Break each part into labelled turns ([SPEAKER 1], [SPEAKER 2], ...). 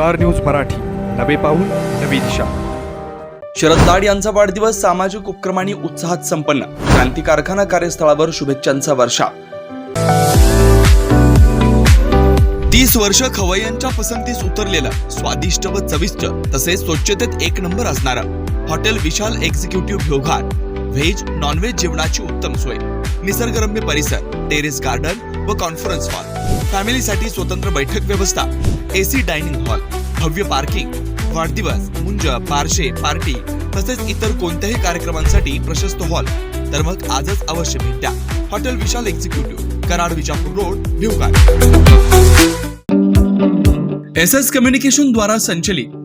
[SPEAKER 1] Star news Marathi. नवे पाऊल नवी दिशा.
[SPEAKER 2] शरद लाड यांचा वाढदिवस सामाजिक उपक्रमांनी उत्साहात संपन्न. क्रांती कारखाना कार्यस्थळावर शुभेच्छांचा वर्षा. तीस वर्ष खवय्यांच्या पसंतीस उतरलेलं स्वादिष्ट व चविष्ट तसेच स्वच्छतेत एक नंबर असणारं हॉटेल विशाल एक्झिक्युटिव्ह भ्योघार व्हेज नॉनव्हेज जेवणाची उत्तम सोय. निसर्गरम्य परिसर टेरेस गार्डन व कॉन्फरन्स हॉल फॅमिलीसाठी स्वतंत्र बैठक व्यवस्था एसी डायनिंग हॉल भव्य पार्किंग वाढदिवस मुंज पारशे पार्टी तसेच इतर कोणत्याही कार्यक्रमांसाठी प्रशस्त हॉल. तर मग आजच अवश्य भेट. द्या hotel Vishal executive Karad Vijapur road भिवकार S S communication द्वारा संचलित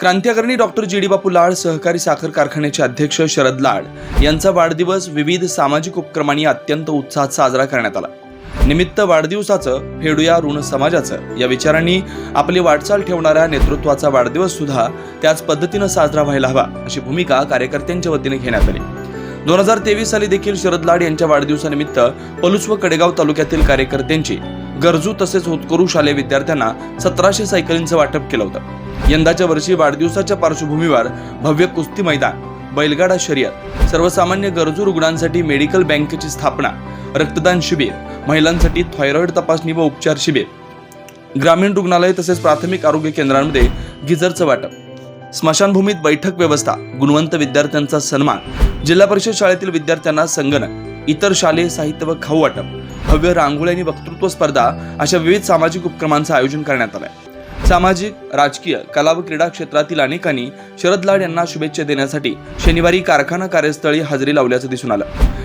[SPEAKER 2] क्रांतिकारणी डॉक्टर जी डी बापू लाड सहकारी साखर कारखान्याचे अध्यक्ष शरद लाड यांचा वाढदिवस विविध सामाजिक उपक्रमांनी अत्यंत उत्साहात साजरा करण्यात आला. निमित्त वाढदिवसाचं फेडूया ऋण समाजाचं या विचारांनी आपली वाटचाल ठेवणाऱ्या नेतृत्वाचा वाढदिवस सुद्धा त्याच पद्धतीनं साजरा व्हायला हवा अशी भूमिका कार्यकर्त्यांच्या वतीने घेण्यात आली. दोन हजार तेवीस साली देखील शरद लाड यांच्या वाढदिवसानिमित्त पलूस व कडेगाव तालुक्यातील कार्यकर्त्यांची गरजू तसेच होतकरू शालेय विद्यार्थ्यांना सतराशे सायकलींचं वाटप केलं होतं. यंदाच्या वर्षी वाढदिवसाच्या पार्श्वभूमीवर भव्य कुस्ती मैदान बैलगाडा शर्यत सर्वसामान्य गरजू रुग्णांसाठी मेडिकल बँकेची स्थापना रक्तदान शिबिर महिलांसाठी थायरॉइड तपासणी व उपचार शिबिर ग्रामीण रुग्णालय तसेच प्राथमिक आरोग्य केंद्रांमध्ये गिझरचं वाटप स्मशानभूमीत बैठक व्यवस्था गुणवंत विद्यार्थ्यांचा सन्मान जिल्हा परिषद शाळेतील विद्यार्थ्यांना संगणक इतर शालेय साहित्य व खाऊ वाटप भव्य रांगोळी आणि वक्तृत्व स्पर्धा अशा विविध सामाजिक उपक्रमांचं आयोजन करण्यात आलंय. सामाजिक राजकीय कला व क्रीडा क्षेत्रातील अनेकांनी शरद लाड यांना शुभेच्छा देण्यासाठी शनिवारी कारखाना कार्यस्थळी हजेरी लावल्याचं दिसून आलं.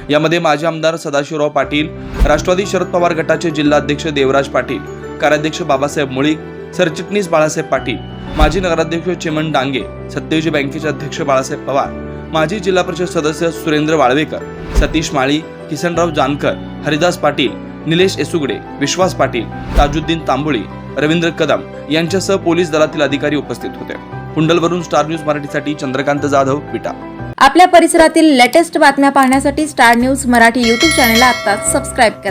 [SPEAKER 2] यामध्ये माजी आमदार सदाशिवराव पाटील राष्ट्रवादी शरद पवार गटाचे जिल्हाध्यक्ष देवराज पाटील कार्याध्यक्ष बाबासाहेब मुळीक सरचिटणीस बाळासाहेब पाटील माजी नगराध्यक्ष चिमण डांगे सत्यजी बँकेचे अध्यक्ष बाळासाहेब पवार माजी जिल्हा परिषद सदस्य सुरेंद्र वाळवेकर सतीश माळी किसनराव जानकर हरिदास पाटील निलेश एसुगडे विश्वास पाटील ताजुद्दीन तांबोळी रवींद्र कदम यांच्यासह पोलीस दलातील अधिकारी उपस्थित होते. कुंडलवरून स्टार न्यूज मराठीसाठी चंद्रकांत जाधव विटा.
[SPEAKER 3] आपल्या परिसरातील लेटेस्ट बातम्या पाहण्यासाठी स्टार न्यूज मराठी युट्यूब चॅनलला आता सबस्क्राईब करा.